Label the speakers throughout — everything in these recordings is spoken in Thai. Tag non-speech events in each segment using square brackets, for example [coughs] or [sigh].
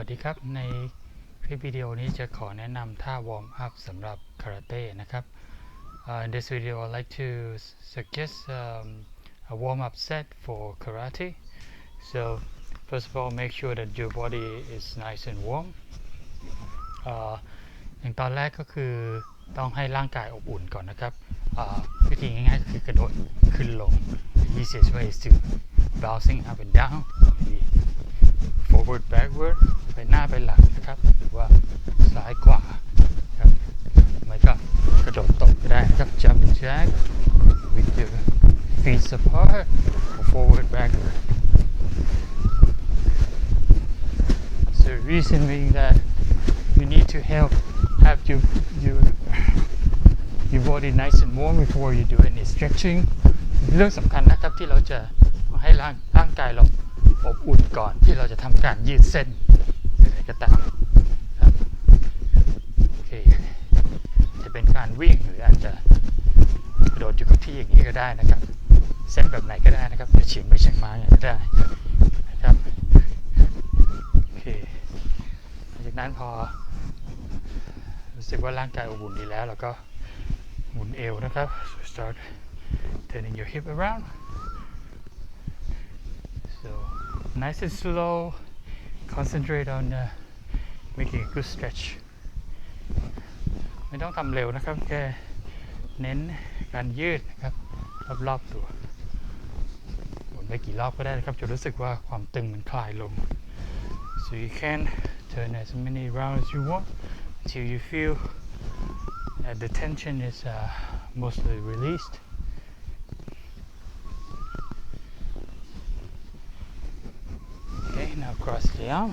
Speaker 1: วัสดีครับในคลิปวิดีโอนี้จะขอแนะนำท่าวอร์มอัพสำหรับคาราเต้นะครับ Uh, in this video I'd like to suggest um, a warm-up set for karate so first of all make sure that your body is nice and warm เอ่อย่างตอนแรกก็คือต้องให้ร่างกายอบอุ่นก่อนนะครับอ่าวิธีง่ายๆก็คือกระโดดขึ้นลง The easiest way is to bouncing up and down forward backward ไปหน้าไปหลังนะครับ หรือว่าซ้ายขวาครับไม่ก็กระโดดตบก็ได้ครับ jump jack with your feet apart or forward backward so reason being that you need to help have your your your body nice and warm before you do any stretching เรื่องสำคัญนะครับที่เราจะให้ร่างร่างกายเรา อบอุ่นก่อนที่เราจะทำการยืดเส้นอะไรก็ตามครับโอเคจะเป็นการวิ่งหรืออาจจะโดดอยู่กับที่อย่างนี้ก็ได้นะครับ เส้นแบบไหนก็ได้นะครับจะเฉียงไปเฉียงมาอย่างนี้ก็ได้นะครับโอเคหลังจากนั้นพอรู้สึกว่าร่างกายอบอุ่นดีแล้วเราก็หมุนเอวนะครับ so start turning your hip around so nice and slow concentrate on uh, making a good stretch ไม่ต้องทำเร็วนะครับ แค่เน้นการยืดนะครับ รอบๆตัวหมุนไปกี่รอบก็ได้นะครับจนรู้สึกว่าความตึงมันคลายลง so you can turn as many rounds as you want until you feel that the tension is uh, mostly released. cross the arm.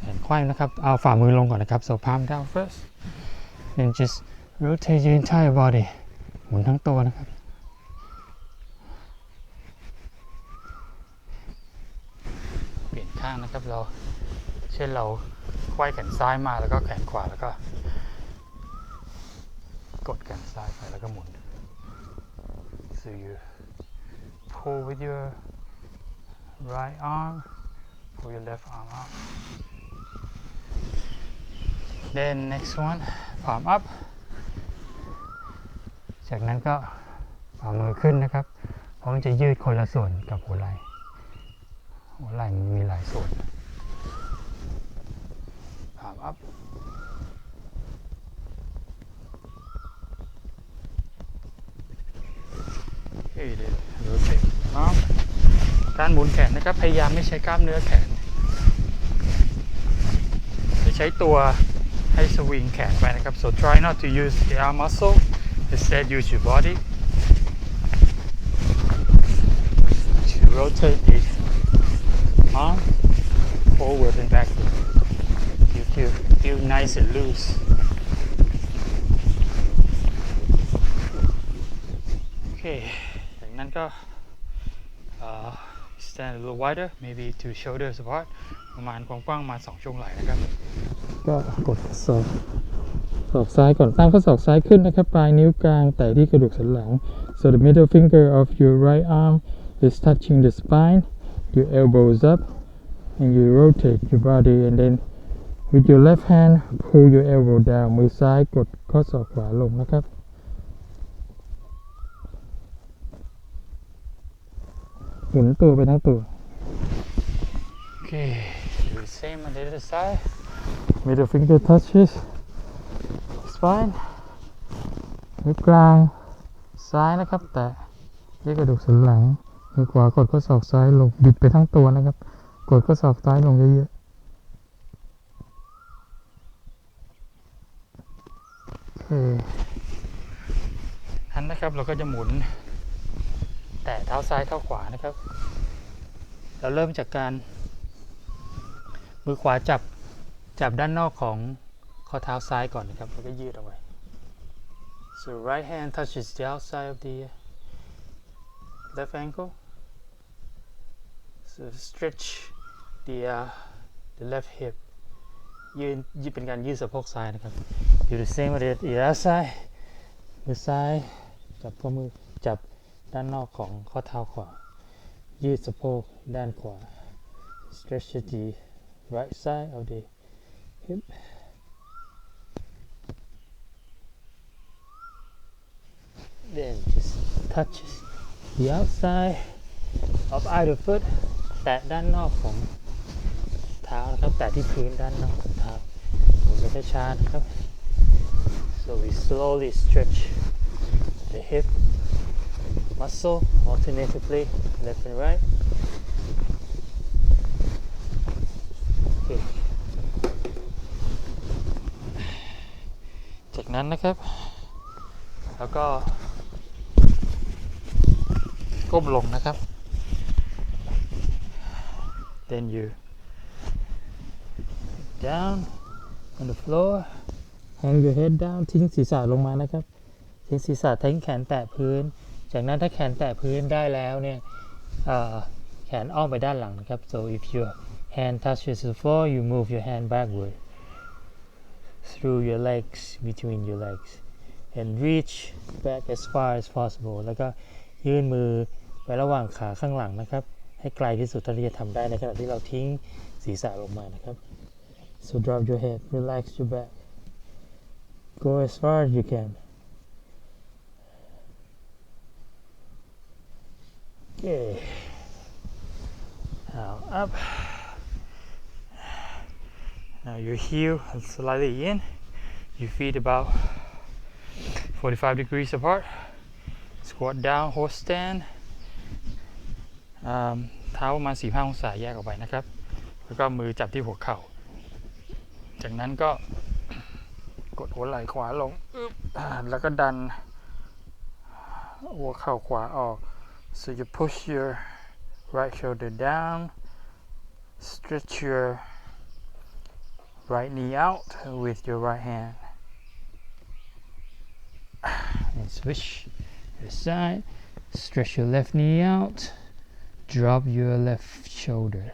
Speaker 1: แขนไขว้นะครับ เอาฝ่ามือลงก่อนนะครับ so palm down first then just rotate your entire body หมุนทั้งตัวนะครับ เปลี่ยนข้างนะครับเรา เช่นเราไขว้แขนซ้ายมาแล้วก็แขนขวาแล้วก็ กดแขนซ้ายไปแล้วก็หมุน so you pull with your right arm pull your left arm out then next one palm up จากนั้นก็ฝ่ามือขึ้นนะครับ เพราะมันจะยืดคนละส่วนกับหัวไหล่ หัวไหล่มันมีหลายส่วน palm up Okay, then rotate arm การหมุนแขนนะครับ พยายามไม่ใช้กล้ามเนื้อแขน ใช้ตัวให้สวิงแขนไปนะครับ so try not to use the arm muscle instead use your body to rotate the arm forward and backward you feel, feel nice and loose โอเค จากนั้นก็ uh, stand a little wider maybe two shoulders apart ประมาณความกว้างประมาสองช่วงไหล่นะครับ ก็กดศอกศอกซ้ายก่อนตั้งข้อศอกซ้ายขึ้นนะครับ ปลายนิ้วกลางแตะที่กระดูกสันหลัง so the middle finger of your right arm is touching the spine your elbows up and you rotate your body and then with your left hand pull your elbow down มือซ้ายกดข้อศอกขวาลงนะครับ หมุนตัวไปทั้งตัว โอเค do the same on the other side middle finger touches spine นิ้วกลางซ้ายนะครับ แต่ที่กระดูกสันหลังมือขวากดข้อศอกซ้ายลงบิดไปทั้งตัวนะครับ กดข้อศอกซ้ายลงเยอะๆโอเคทันนะครับเราก็จะหมุน แตะเท้าซ้ายเท้าขวานะครับ เราเริ่มจากการ มือขวาจับจับด้านนอกของข้อเท้าซ้ายก่อนนะครับ แล้วก็ยืดเอาไว้ so right hand touches the outside of the left ankle so stretch the uh, the left hip ยืนยืดเป็นการยืดสะโพกซ้ายนะครับ do the same with the the other side มือซ้ายจับข้อมือจับ ด้านนอกของข้อเท้าขวา ยืดสะโพกด้านขวา stretch the
Speaker 2: right side of the hip. Then just touch the outside of either foot แตะด้านนอกของเท้านะครับ แตะที่พื้นด้านนอกของเท้าหมุนไปช้าๆนะครับ so we slowly stretch the hip muscle alternatively left and right โอเคจากนั้นนะครับ แล้วก็ ก้มลงนะครับ then you down on the floor hang your head down ทิ้งศีรษะลงมานะครับ ทิ้งศีรษะทิ้งแขนแตะพื้น จากนั้นถ้าแขนแตะพื้นได้แล้วเนี่ยแขนอ้อมไปด้านหลังนะครับ so if your hand touches the floor you move your hand backward through your legs between your legs and reach back as far as possible แล้วก็ยื่นมือไประหว่างขาข้างหลังนะครับ ให้ไกลที่สุดเท่าที่จะทำได้ในขณะที่เราทิ้งศีรษะลงมานะครับ so drop your head relax your back go as far as you can okay now up now your heel is slightly in your feet about 45 degrees apart squat down horse stand อ่าเท้าประมาณ45องศาแยกออกไปนะครับ แล้วก็มือจับที่หัวเข่า จากนั้นก็กดหัวไหล่ขวาลงอึ๊บอ่าแล้วก็ดันหัวเข่าขวาออก so you push your right shoulder down stretch your right knee out with your right hand. [sighs] And switch your side stretch your left knee out drop your left shoulder.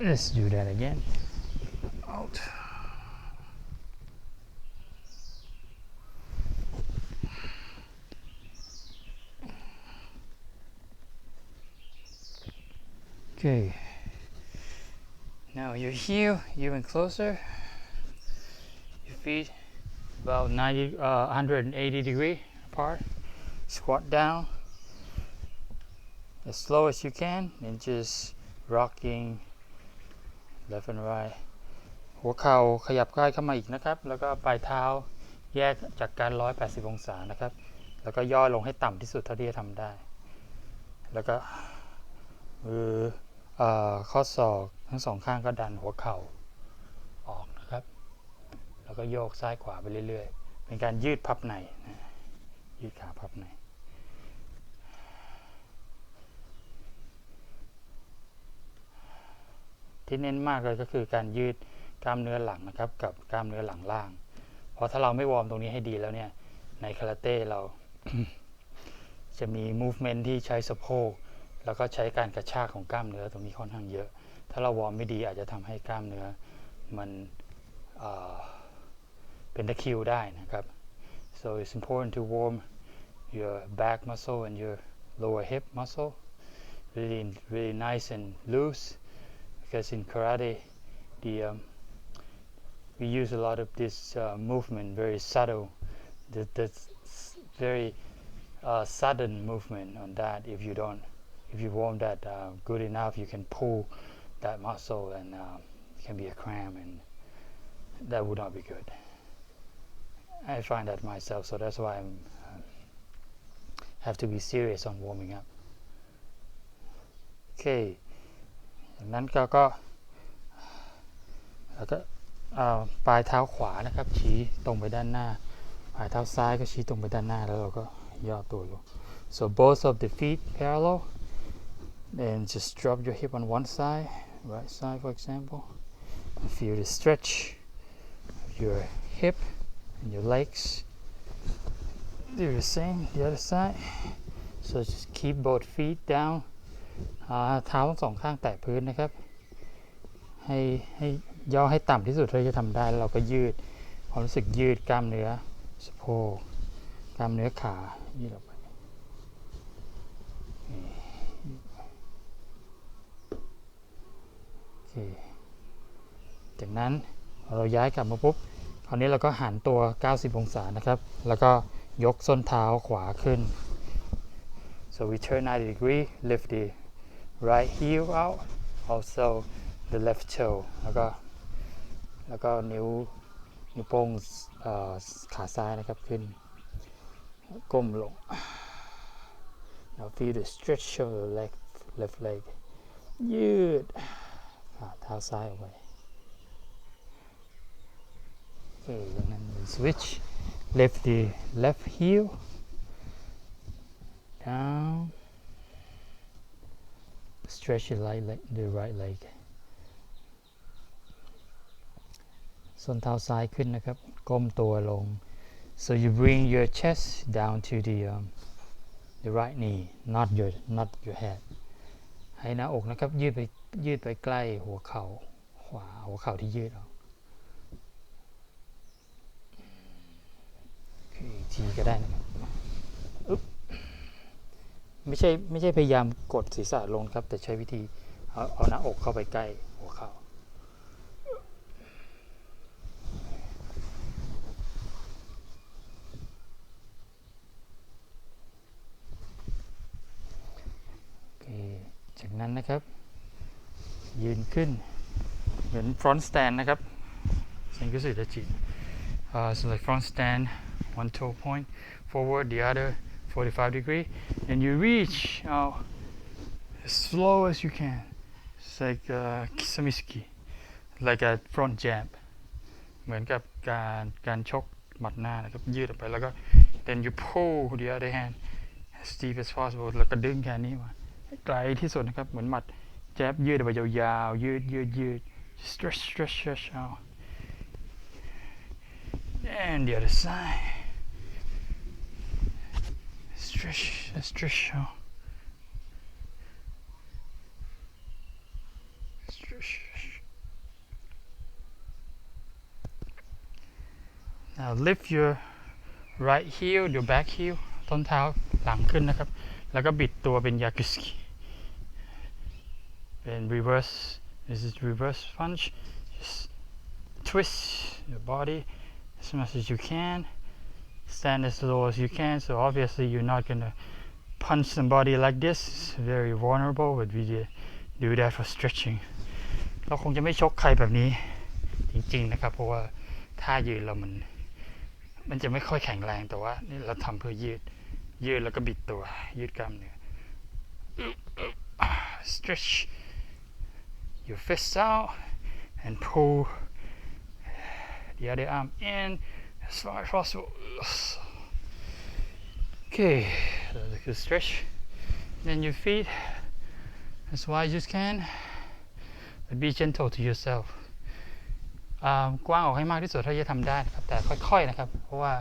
Speaker 2: Let's do that again. Out okay now your heel even closer your feet about 90 uh, 180 degree apart squat down as slow as you can and just rocking left and right หัวเข่าขยับใกล้เข้ามาอีกนะครับ แล้วก็ปลายเท้าแยกจากการ 180 องศานะครับ แล้วก็ย่อลงให้ต่ำที่สุดเท่าที่จะทำได้ แล้วก็มือเอ่อ ข้อศอกทั้งสองข้างก็ดันหัวเข่าออกนะครับ แล้วก็โยกซ้ายขวาไปเรื่อยๆ เป็นการยืดพับในนะยืดขาพับในที่เน้นมากเลยก็คือการยืดกล้ามเนื้อหลังนะครับ กับกล้ามเนื้อหลังล่าง เพราะถ้าเราไม่วอร์มตรงนี้ให้ดีแล้วเนี่ย ในคาราเต้เรา จะมี movement ที่ใช้สะโพก แล้วก็ใช้การกระชากของกล้ามเนื้อตรงนี้ค่อนข้างเยอะ ถ้าเราวอร์มไม่ดีอาจจะทำให้กล้ามเนื้อมันเเป็นตะคิวได้นะครับ so it's important to warm your back muscle and your lower hip muscle really really nice and loose because in karate the um, we use a lot of this uh, movement very subtle that, that's very uh, sudden movement on that if you don't if you warm that uh, good enough you can pull that muscle and um, it can be a cramp and that would not be good I find that myself so that's why I'm um, have to be serious on warming up okay จากนั้นก็ก็แล้วก็เอ่อปลายเท้าขวานะครับ ชี้ตรงไปด้านหน้า ปลายเท้าซ้ายก็ชี้ตรงไปด้านหน้าแล้วเราก็ย่อตัวลง so both of the feet parallel then just drop your hip on one side right side for example and feel the stretch of your hip and your legs do the same the other side so just keep both feet down อ่าเท้าทั้งสองข้างแตะพื้นนะครับ ให้ให้ย่อให้ต่ำที่สุดเท่าที่จะทำได้แล้วเราก็ยืดความรู้สึกยืดกล้ามเนื้อสะโพกกล้ามเนื้อขายืดออกไป จากนั้นเราย้ายกลับมาปุ๊บคราวนี้เราก็หันตัว 90 องศานะครับ แล้วก็ยกส้นเท้าขวาขึ้น so we turn 90 degree lift the right heel out also the left toe แล้วก็แล้วก็นิ้วนิ้วโป้งขาซ้ายนะครับขึ้น ก้มลง now feel the stretch of the leg left leg ยืด เท้าซ้ายออกไป Okay, and then we switch. Lift the left heel down. Stretch the right leg, the right leg. ส้นเท้าซ้ายขึ้นนะครับ ก้มตัวลง so you bring your chest down to the um, the right knee not your not your head ให้หน้าอกนะครับ ยืดไป ยืดไปใกล้หัวเข่าขวาหัวเข่าที่ยืดออกอีกทีก็ได้นะครับอึ๊บไม่ใช่ไม่ใช่พยายามกดศีรษะลงครับ แต่ใช้วิธีเอาเอาหน้าอกเข้าไปใกล้หัวเข่าโอเคจากนั้นนะครับ ยืนขึ้น เหมือน front stand นะครับเซนกุสึดาจิ Uh, so like front stand, one toe point forward, the other 45 degree, and you reach out as slow as you can. It's like uh, kisamiski, like a front jab. เหมือนกับการการชกหมัดหน้านะครับ ยืดออกไปแล้วก็ then you pull the other hand as deep as possible แล้วก็ดึงแขนนี้มาให้ไกลที่สุดนะครับ เหมือนหมัด แจ๊บยืดไปยาวๆยืดยืดยืด stretch stretch stretch out and the other side. Stretch, stretch out. Stretch. Now lift your right heel, your back heel ต้นเท้าหลังขึ้นนะครับ แล้วก็บิดตัวเป็นยากุสกิ เป็น reverse this is reverse punch just twist your body as much as you can. Stand as low as you can. So obviously you're not gonna punch somebody like this. It's very vulnerable, but we do- do that for stretching. เราคงจะไม่ชกใครแบบนี้จริงๆนะครับ เพราะว่าท่ายืนเรามัน มันจะไม่ค่อยแข็งแรงแต่ว่านี่เราทำเพื่อยืด ยืดแล้วก็บิดตัว ยืดกล้ามเนื้อ stretch your fists out and pull the other arm in as far as possible. Okay, that's a good stretch. Then your feet as wide as you can, but be gentle to yourself. กว้างออกให้มากที่สุดเท่าที่จะทำได้นะครับ แต่ค่อยๆนะครับ เพราะว่า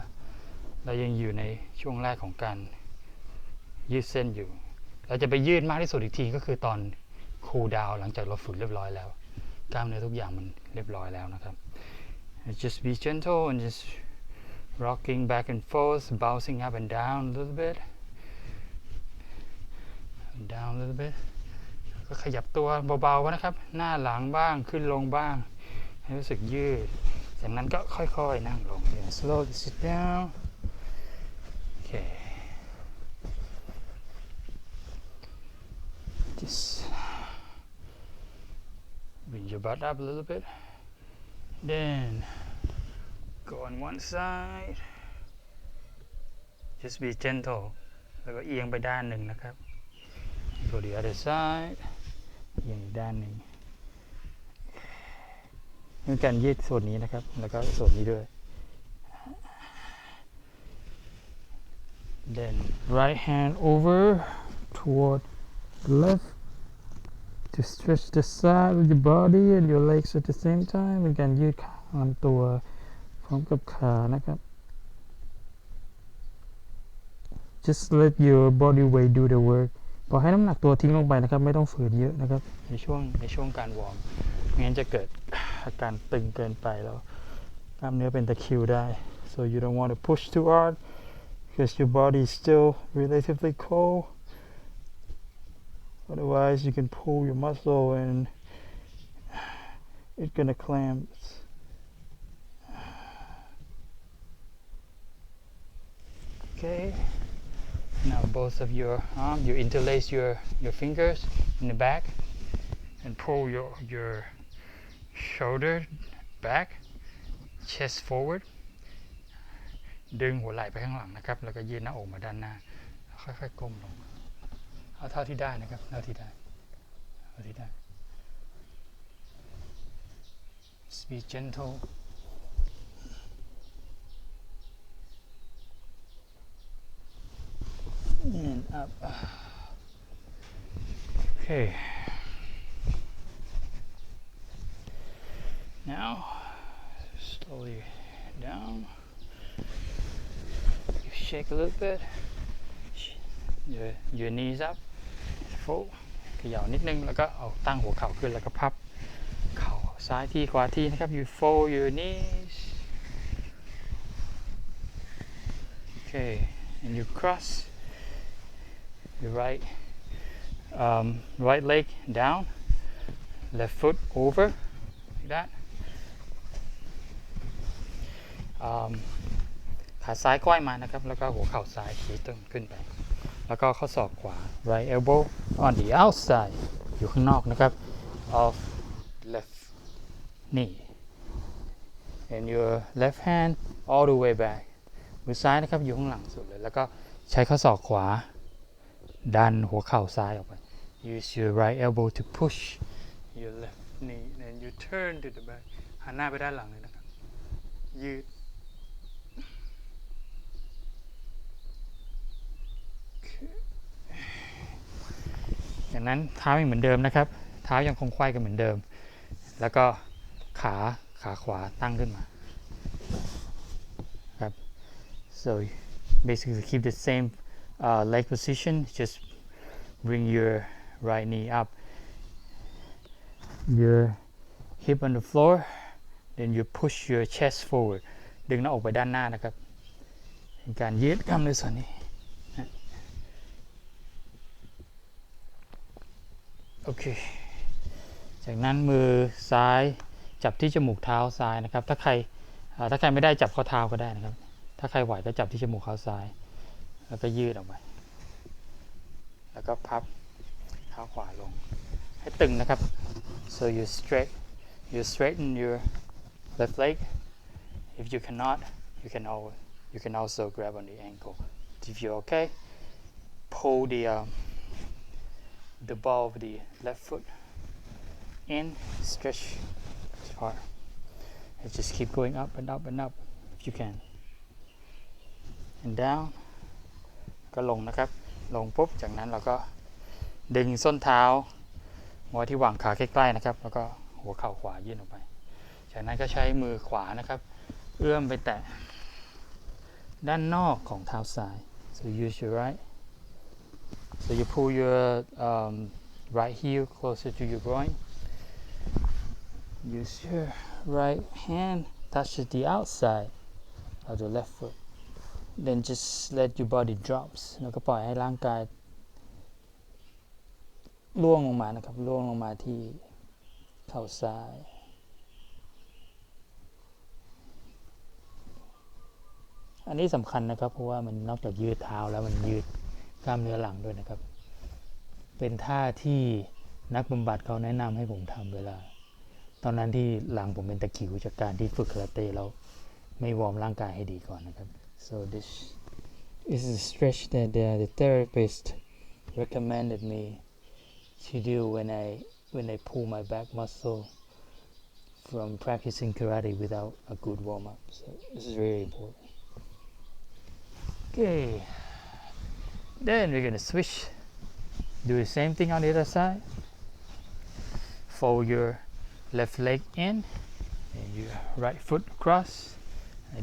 Speaker 2: เรายังอยู่ในช่วงแรกของการยืดเส้นอยู่ เราจะไปยืดมากที่สุดอีกทีก็คือตอน คูลดาวหลังจากเราฝึกเรียบร้อยแล้ว กล้ามเนื้อทุกอย่างมันเรียบร้อยแล้วนะครับ just be gentle and just rocking back and forth bouncing up and down a little bit down a little bit ก็ขยับตัวเบาๆนะครับ หน้าหลังบ้างขึ้นลงบ้าง ให้รู้สึกยืด จากนั้นก็ค่อยๆนั่งลง slow sit down okay just bring your butt up a little bit. Then go on one side. Just be gentle. แล้วก็เอียงไปด้านหนึ่งนะครับ Go the other side. เอียงอีกด้านหนึ่งนี่การยืดส่วนนี้นะครับ แล้วก็ส่วนนี้ด้วย Then right hand over toward the left to stretch the side of your body and your legs at the same time เป็นการยืดขาลำตัวพร้อมกับขานะครับ just let your body weight do the work ปล่อยให้น้ำหนักตัวทิ้งลงไปนะครับ ไม่ต้องฝืนเยอะนะครับ ในช่วงในช่วงการวอร์มไม่งั้นจะเกิดอาการตึงเกินไปแล้วกล้ามเนื้อเป็นตะคริวได้ [coughs] so you don't want to push too hard because your body is still relatively cold Otherwise, you can pull your muscle and it's gonna clamp okay now both of your arm you interlace your your fingers in the back and pull your your shoulder back chest forward ดึงหัวไหล่ไปข้างหลังนะครับ แล้วก็ยืดหน้าอกมาด้านหน้า ค่อยๆก้มลง เอาเท่าที่ได้นะครับ เท่าที่ได้เท่าที่ได้ Just be gentle and up okay now slowly down you shake a little bit ยืนยืนนี้ซับโฟเขย่านิดนึงแล้วก็เอาตั้งหัวเข่าขึ้นแล้วก็พับ เข่าซ้ายที่ขวาที่นะครับอยู่โฟยืนนี้โอเค and you cross your right um, right leg down left foot over like that um, ขาซ้ายก้อยมานะครับ แล้วก็หัวเข่าซ้ายชี้ตึงขึ้นไป แล้วก็ข้อศอกขวา right elbow on the outside อยู่ข้างนอกนะครับ of left knee and your left hand all the way back มือซ้ายนะครับอยู่ข้างหลังสุดเลย แล้วก็ใช้ข้อศอกขวา ดันหัวเข่าซ้ายออกไป use your right elbow to push your left knee and you turn to the back หันหน้าไปด้านหลังเลยนะครับยืด อย่างนั้นเท้ายังเหมือนเดิมนะครับ เท้ายังคงควายกันเหมือนเดิม แล้วก็ขาขาขวาตั้งขึ้นมาครับ so basically keep the same uh, leg position just bring your right knee up your hip on the floor then you push your chest forward ดึงหน้าอกไปด้านหน้านะครับ เป็นการยืดกล้ามเนื้อส่วนนี้ โอเค จากนั้นมือซ้ายจับที่จมูกเท้าซ้ายนะครับ ถ้าใครถ้าใครไม่ได้จับข้อเท้าก็ได้นะครับ ถ้าใครไหวก็จับที่จมูกเท้าซ้าย แล้วก็ยืดออกไป แล้วก็พับเท้าขวาลง ให้ตึงนะครับ so you straight you straighten your left leg if you cannot you can always you can also grab on the ankle if you're okay pull the um, the ball of the left foot in, stretch as far. And just keep going up and up and up if you can. And down ก็ลงนะครับ ลงปุ๊บ จากนั้นเราก็ดึงส้นเท้าไว้ที่หว่างขาใกล้ๆนะครับ แล้วก็หัวเข่าขวายื่นออกไป จากนั้นก็ใช้มือขวานะครับ เอื้อมไปแตะด้านนอกของเท้าซ้าย so use your right So you pull your um, right heel closer to your groin. Use your right hand touches the outside of the left foot. Then just let your body drops แล้วก็ปล่อยให้ร่างกายล่วงลงมานะครับล่วงลงมาที่เข่าซ้าย อันนี้สำคัญนะครับ เพราะว่ามันนอกจากยืดเท้าแล้วมันยืด กล้ามเนื้อหลังด้วยนะครับ เป็นท่าที่นักบำบัดเขาแนะนำให้ผมทำเวลา ตอนนั้นที่หลังผมเป็นตะคริวจากการที่ฝึกคาราเต้แล้วไม่วอร์มร่างกายให้ดีก่อนนะครับ so this is a stretch that the, the therapist recommended me to do when I when I pull my back muscle from practicing karate without a good warm up so this is very important okay then we're gonna switch. Do the same thing on the other side. Fold your left leg in and your right foot cross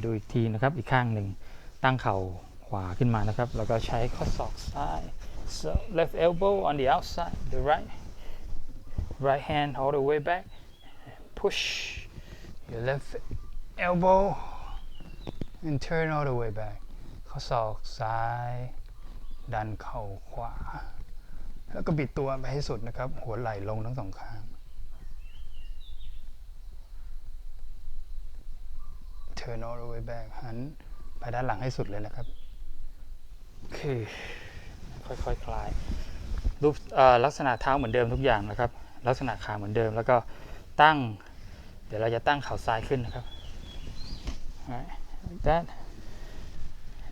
Speaker 2: ดูอีกทีนะครับ อีกข้างหนึ่งตั้งเข่าขวาขึ้นมานะครับ แล้วก็ใช้ข้อศอกซ้าย so left elbow on the outside the right right hand all the way back push your left elbow and turn all the way back ข้อศอกซ้าย ดันเข่าขวา แล้วก็บิดตัวไปให้สุดนะครับ หัวไหล่ลงทั้งสองข้าง
Speaker 1: turn all the way back หันไปด้านหลังให้สุดเลยนะครับ
Speaker 2: คือ ค่อยๆคคลาย รูปลักษณะเท้าเหมือนเดิมทุกอย่างนะครับ ลักษณะขาเหมือนเดิม แล้วก็ตั้ง เดี๋ยวเราจะตั้งเข่าซ้ายขึ้นนะครับ right like that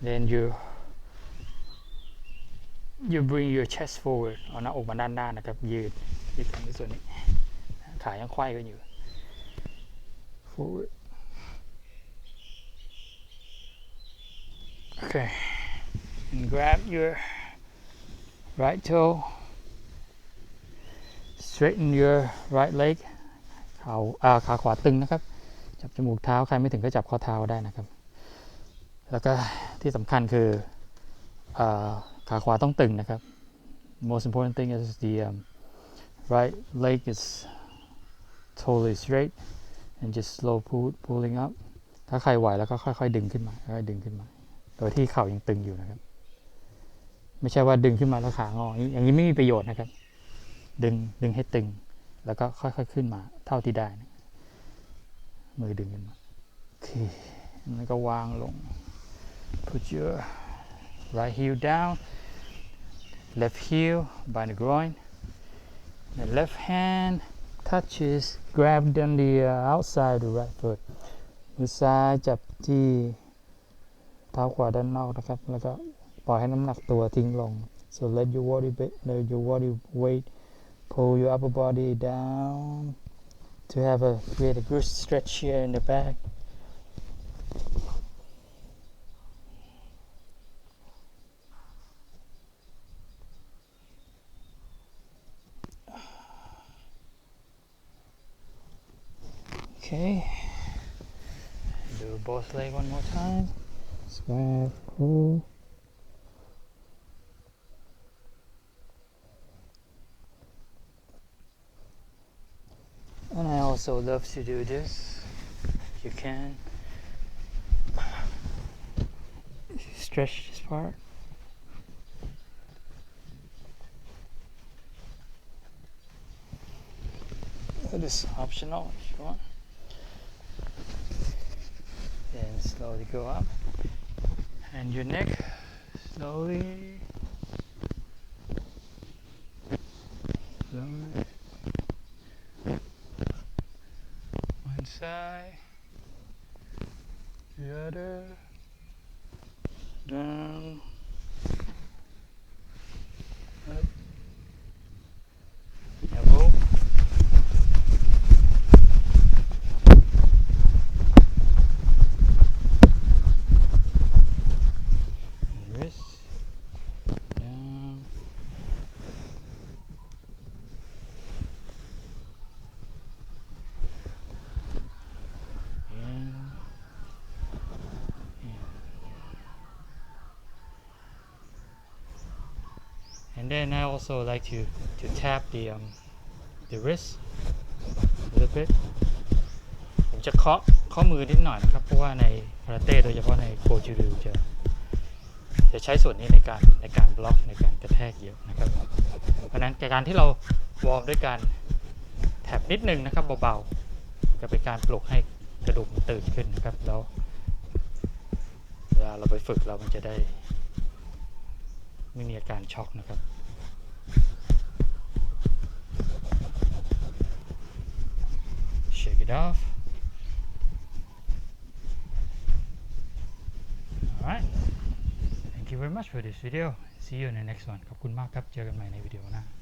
Speaker 2: then you you bring your chest forward เอาหน้าอกมาด้านหน้านะครับ ยืดยืดกันที่ส่วนนี้ ขายังไขว้กันอยู่ forward okay and grab your right toe straighten your right leg ขาอ่าขาขวาตึงนะครับ จับจมูกเท้า ใครไม่ถึงก็จับข้อเท้าได้นะครับ แล้วก็ที่สำคัญคืออ ขาขวาต้องตึงนะครับ most important thing is the um, right leg is totally straight and just slow pull, pulling up ถ้าใครไหวแล้วก็ค่อยๆดึงขึ้นมาค่อยๆดึงขึ้นมา โดยที่เข่ายังตึงอยู่นะครับ ไม่ใช่ว่าดึงขึ้นมาแล้วขางอ อย่างนี้อย่างนี้ไม่มีประโยชน์นะครับ ดึงดึงให้ตึง แล้วก็ค่อยๆขึ้นมาเท่าที่ได้นะมือดึงขึ้นมาโอเคแล้วก็วางลง put your right heel down left heel by the groin the left hand touches grab on the uh, outside of the right foot มือซ้ายจับที่ เท้าขวาด้านนอกนะครับ แล้วก็ปล่อยให้น้ำหนักตัวทิ้งลง so let your body ba- let your body weight pull your upper body down to have a create a good stretch here in the back Okay do both leg one more time Square, pull. And I also love to do this. If you can. Stretch this part. It is optional if you want. Then slowly go up. And your neck slowly slowly. One side. The other. Down then I also like to to tap the um the wrist a little bit ผมจะเคาะข้อมือนิดหน่อยนะครับ เพราะว่าในคาราเต้โดยเฉพาะในโกจูริวจะจะใช้ส่วนนี้ในการในการบล็อกในการกระแทกเยอะนะครับ เพราะนั้นการที่เราวอร์มด้วยการแท็บนิดนึงนะครับเบาๆจะเป็นการปลุกให้กระดูกมันตื่นขึ้นนะครับแล้วเวลาเราไปฝึกเรามันจะได้ไม่มีอาการช็อกนะครับ it off alright thank you very much for this video see you in the next one ขอบคุณมากครับ เจอกันใหม่ในวิดีโอหน้า